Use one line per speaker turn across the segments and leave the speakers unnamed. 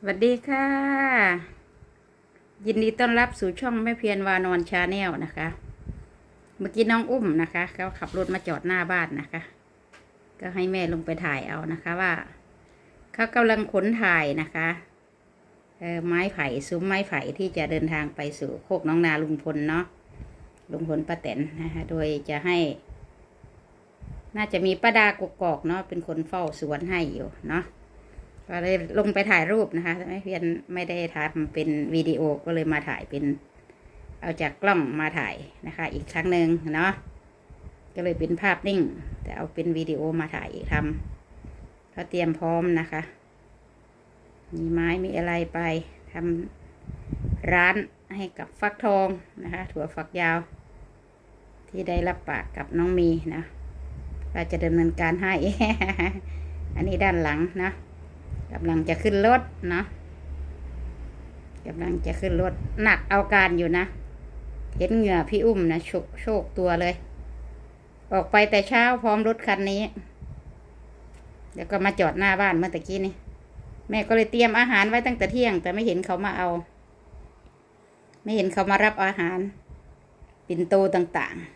สวัสดีค่ะ ยินดีต้อนรับสู่ช่องแม่เพียรวานอนชาแนลนะคะ เมื่อกี้น้องอุ้มนะคะเขาขับรถมาจอดหน้าบ้านนะคะ ก็ให้แม่ลงไปถ่ายเอานะคะว่าเขากำลังขนถ่ายนะคะเอ่อไม้ไผ่ซุ้มไม้ไผ่ที่จะเดินทางไปสู่โคกน้องนาลุงพลเนาะลุงพลป้าแตนนะคะโดยจะให้ น่าจะมีป้าดากกอกเนาะเป็นคนเฝ้าสวนให้อยู่เนาะ ก็เลยลงไปถ่ายรูปนะคะไม่เพียนไม่ได้ถ่ายเป็นวิดีโอก็เลยมาถ่ายเป็น เอาจากกล้องมาถ่ายนะคะ อีกครั้งหนึ่งเนาะก็เลยเป็นภาพนิ่ง แต่เอาเป็นวิดีโอมาถ่ายอีกทำเขาเตรียมพร้อมนะคะ มีไม้มีอะไรไปทำร้านให้กับฟักทองนะคะ ถั่วฝักยาว ที่ได้รับปากกับน้องมีนะเราจะดำเนินการให้ อันนี้ด้านหลังนะ กำลังจะขึ้นรถเนาะกำลังจะขึ้นรถหนักเอาการอยู่นะ เห็นเหงื่อพี่อุ้มนะโชโชกตัวเลย ออกไปแต่เช้าพร้อมรถคันนี้ เดี๋ยวก็มาจอดหน้าบ้านเมื่อตะกี้นี่ แม่ก็เลยเตรียมอาหารไว้ตั้งแต่เที่ยง แต่ไม่เห็นเขามาเอา ไม่เห็นเขามารับอาหาร ปิ่นโตต่างๆ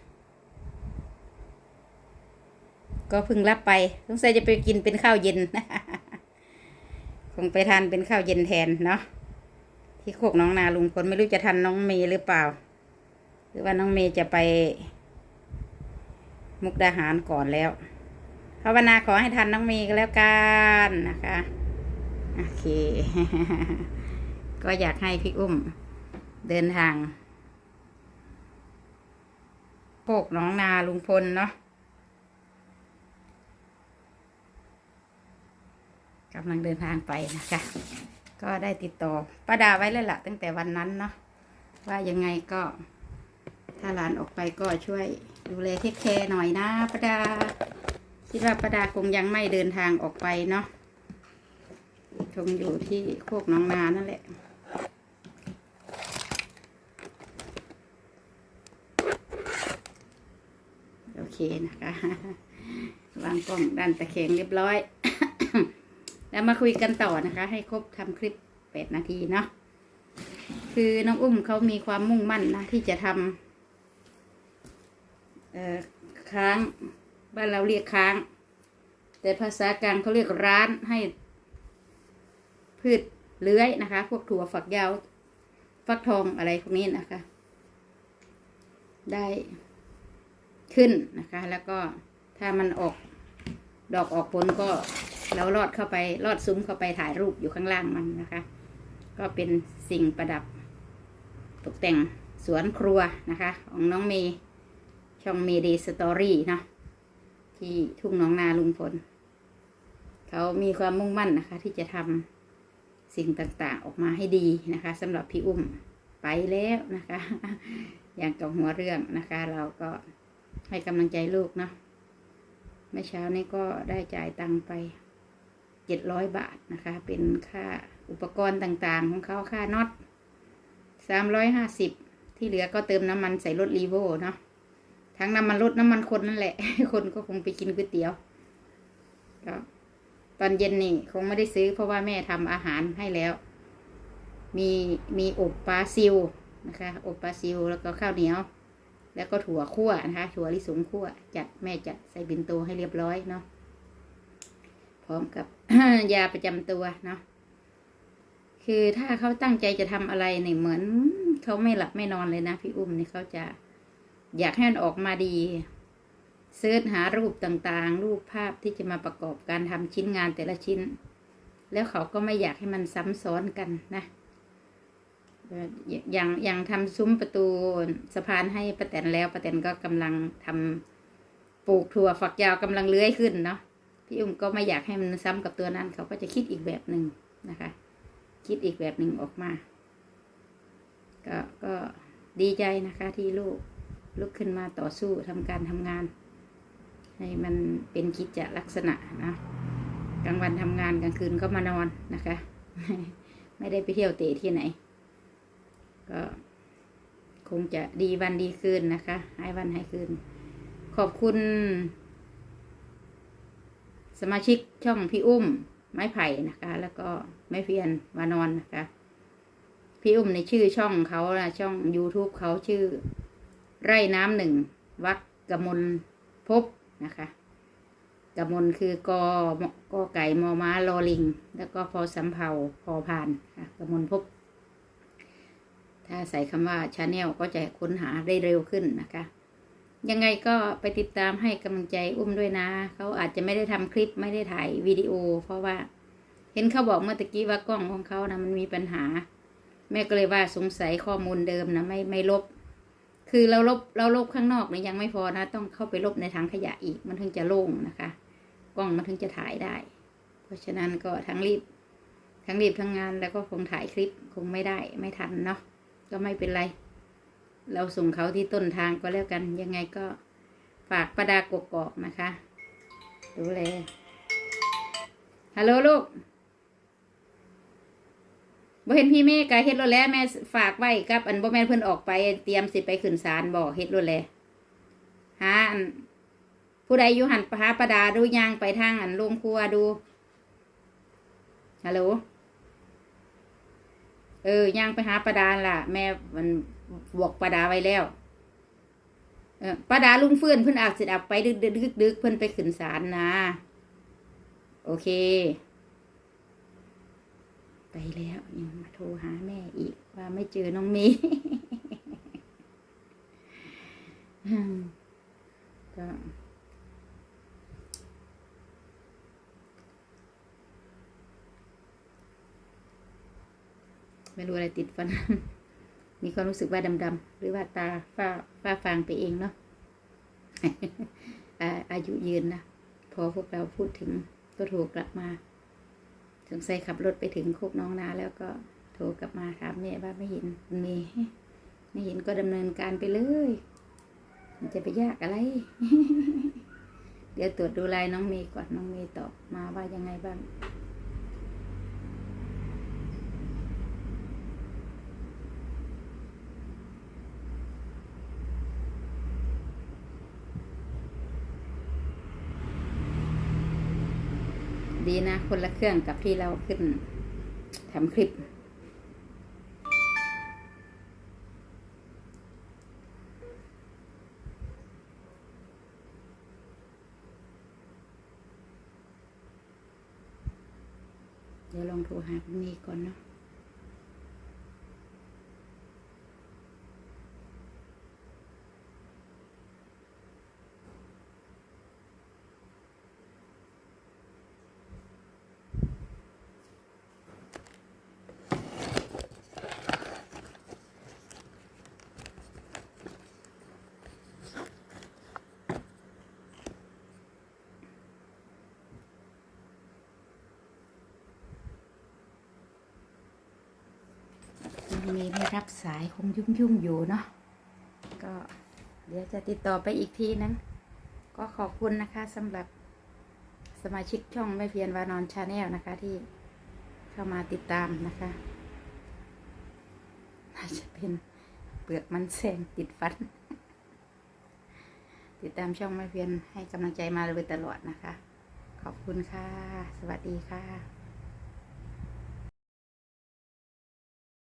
ก็เพิ่งรับไปสงสัยจะไปกินเป็นข้าวเย็น คงไปทานเป็นข้าวเย็นแทนเนาะที่โคกน้องนาลุงพลไม่รู้จะทันน้องเมย์หรือเปล่า หรือว่าน้องเมย์จะไป มุกดาหารก่อนแล้วภาวนาขอให้ทันน้องเมย์ก็แล้วกันนะคะโอเค ก็อยากให้พี่อุ้มเดินทางโคกน้องนาลุงพลเนาะ กำลังเดินทางไปนะคะ ก็ได้ติดต่อป้าดาไว้แล้วล่ะ ตั้งแต่วันนั้นเนาะว่ายังไงก็ถ้าหลานออกไปก็ช่วยดูแลเทคแคร์หน่อยนะป้าดา คิดว่าป้าดาคงยังไม่เดินทางออกไปเนาะคงอยู่ที่โคกน้องนานั่นแหละโอเคนะคะวางกล้องด้านตะแคงเรียบร้อย แล้วมาคุยกันต่อนะคะ ให้ครบทำคลิปแปดนาทีเนาะคือน้องอุ้มเขามีความมุ่งมั่นนะที่จะทำเอ่อค้างบ้านเราเรียกค้าง แต่ภาษากลางเขาเรียกร้านให้ พืชเลื้อยนะคะ พวกถั่วฝักยาว ฟักทองอะไรพวกนี้นะคะ ได้ขึ้นนะคะ แล้วก็ถ้ามันออกดอกออกผลก็ เราลอดเข้าไปลอดซุ้มเข้าไปถ่ายรูปอยู่ข้างล่างมันนะคะ ก็เป็นสิ่งประดับ ตกแต่งสวนครัวนะคะ ของน้องเมย์ช่องเมย์เดีสตอรี่เนาะที่ทุ่งน้องนาลุงพลเขามีความมุ่งมั่นนะคะ ที่จะทำสิ่งต่างๆออกมาให้ดีนะคะสำหรับพี่อุ้มไปแล้วนะคะ อย่างกับหัวเรื่องนะคะ เราก็ให้กำลังใจลูกเนาะเมื่อเช้านี้ก็ได้จ่ายตังค์ไป เจ็ดร้อยบาทนะคะ เป็นค่าอุปกรณ์ต่างๆ ของเขาค่าน็อตสามร้อยห้าสิบที่เหลือก็เติมน้ำมันใส่รถรีโวเนาะทั้งน้ำมันรถน้ำมันคนนั่นแหละ คนก็คงไปกินก๋วยเตี๋ยวก็ตอนเย็นนี่คงไม่ได้ซื้อเพราะว่าแม่ทำอาหารให้แล้ว มีมีอบปลาซิวนะคะ อบปลาซิวแล้วก็ข้าวเหนียว แล้วก็ถั่วคั่วนะคะ ถั่วลิสงคั่ว จัดแม่จัดใส่บินโตให้เรียบร้อยเนาะ ร้อมกับ ยาประจำตัวเนาะคือถ้าเขาตั้งใจจะทำอะไรเนี่ยเหมือนเขาไม่หลับไม่นอนเลยนะพี่อุ้มเนี่ยเขาจะอยากให้มันออกมาดีเสิร์ชหารูปต่างๆ รูปภาพที่จะมาประกอบการทำชิ้นงานแต่ละชิ้น แล้วเขาก็ไม่อยากให้มันซ้ำซ้อนกันนะอย่างอย่างทำซุ้มประตูสะพานให้ป้าแตนแล้วป้าแตนก็กำลังทำปลูกถั่วฝักยาวกำลังเลื้อยขึ้นเนาะ พี่อุ้มก็ไม่อยากให้มันซ้ำกับตัวนั้น เขาก็จะคิดอีกแบบหนึ่งนะคะ คิดอีกแบบหนึ่งออกมา ก็ก็ดีใจนะคะที่ลูกลุกขึ้นมาต่อสู้ทำการทำงาน ให้มันเป็นกิจลักษณะนะกลางวันทำงานกลางคืนก็มานอนนะคะ ไม่ได้ไปเที่ยวเตะที่ไหน ก็คงจะดีวันดีคืนนะคะหายวันหายคืน ขอบคุณ สมาชิกช่องพี่อุ้ม ไม้ไผ่นะคะ แล้วก็ไม้เพียนวานอนนะคะ พี่อุ้มในชื่อช่องเขานะช่อง YouTube เขาชื่อ ไร่น้ำหนึ่งวัดกมลภพนะคะกมลคือกอกอไก่มอม้าลอลิง แล้วก็พอสำเภาพอพานค่ะกมลภพถ้าใส่คำว่าชาแนลก็จะค้นหาได้เร็วขึ้นนะคะ ยังไงก็ไปติดตามให้กำลังใจอุ้มด้วยนะ เขาอาจจะไม่ได้ทำคลิปไม่ได้ถ่ายวิดีโอ เพราะว่า เห็นเขาบอกเมื่อตะกี้ว่ากล้องของเขานะมันมีปัญหา แม่ก็เลยว่าสงสัยข้อมูลเดิมนะไม่ไม่ลบ คือเราลบเราลบข้างนอกเนี่ยยังไม่พอนะ ต้องเข้าไปลบในถังขยะอีกมันถึงจะโล่งนะคะ กล้องมันถึงจะถ่ายได้ เพราะฉะนั้นก็ทั้งรีบ ทั้งรีบทั้งงานแล้วก็คงถ่ายคลิปคงไม่ได้ไม่ทันเนาะก็ไม่เป็นไร เราส่งเขาที่ต้นทางก็แล้วกัน ยังไงก็ฝากประดากกอกนะคะ ดูแลฮัลโหลลูกบ่เห็นพี่เมฆกะเฮ็ดรถแล้วแม่ฝากไว้กับอันบ่แม่นเพิ่นออกไปเตรียมสิไปขึ้นศาลบ่เฮ็ดรถแล้วหาอันผู้ใดอยู่หันหาประดาดูย่างไปทางอันโรงครัวดูฮัลโหลเออย่างไปหาประดาล่ะ แม่มัน บอกประดาไว้แล้วเออประดาลุงเฟื่อนเพิ่อนอาจสิอับไปดึกดึกดึกดึกเพิ่อนไปขึ้นศาลนะ โอเค ไปแล้วยังมาโทรหาแม่อีกว่าไม่เจอน้องเมย์ก็ไม่รู้อะไรติดฟัน มีความรู้สึกว่าดำๆหรือว่าตาฝ้าฝ้าฟางไปเองเนาะอาอายุยืนนะพอพวกเราพูดถึงก็โทรกลับมาสงสัยขับรถไปถึงโคกน้องนาแล้วก็โทรกลับมาถามแม่ว่าไม่เห็นเมย์ไม่เห็นก็ดำเนินการไปเลย มันจะไปยากอะไร เดี๋ยวตรวจดูลายน้องเมย์ก่อนน้องเมย์ตอบมาว่ายังไงบ้าง ดีนะ คนละเครื่องกับที่เราขึ้นทำคลิป เดี๋ยวลองโทรหาคุณเมย์ก่อนเนาะ เมย์ไม่รับสายคงยุ่งยุ่งๆอยู่เนาะก็เดี๋ยวจะติดต่อไปอีกทีนึงก็ขอบคุณนะคะสำหรับสมาชิกช่องไม่เพียนวานอนชาแนลนะคะ ที่เข้ามาติดตามนะคะน่าจะเป็นเปลือกมันแซงติดฟัน ติดตามช่องไม่เพียนให้กำลังใจมาโดยตลอดนะคะ ขอบคุณค่ะ สวัสดีค่ะ